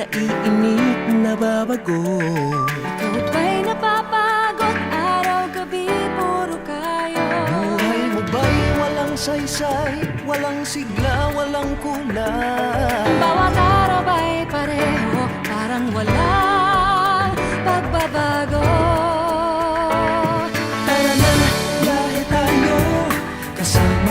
Naiinip, nababago Ikaw ba'y napapagod? Araw-gabi, puro kayo. Buhay mo ba'y walang saysay, walang sigla, walang kulay? Bawat araw ba'y pareho, parang wala pagbabago. Tara na, lahat tayo kasama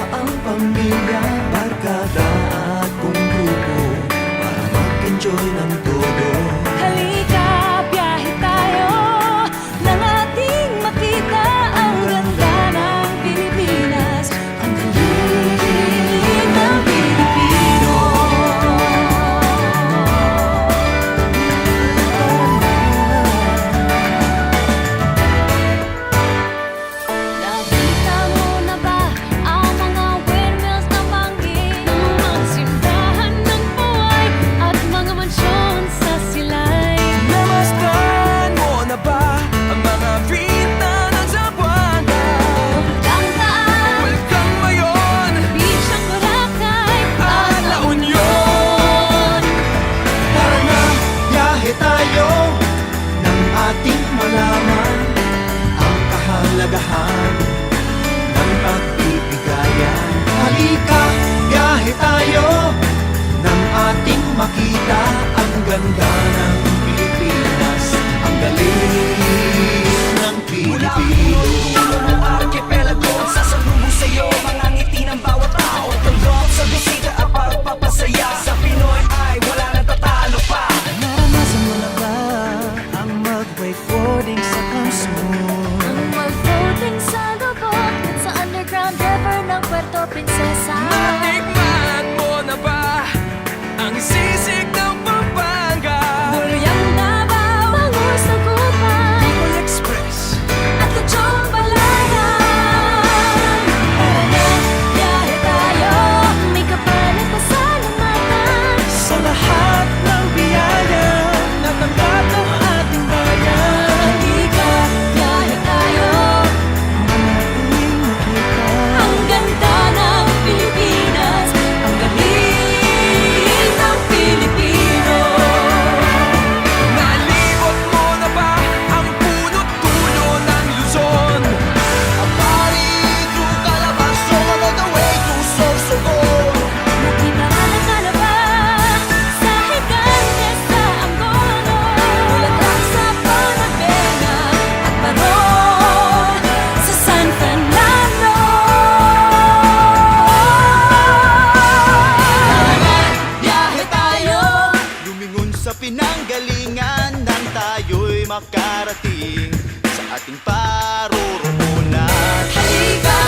makarating sa ating parurunat. Halika!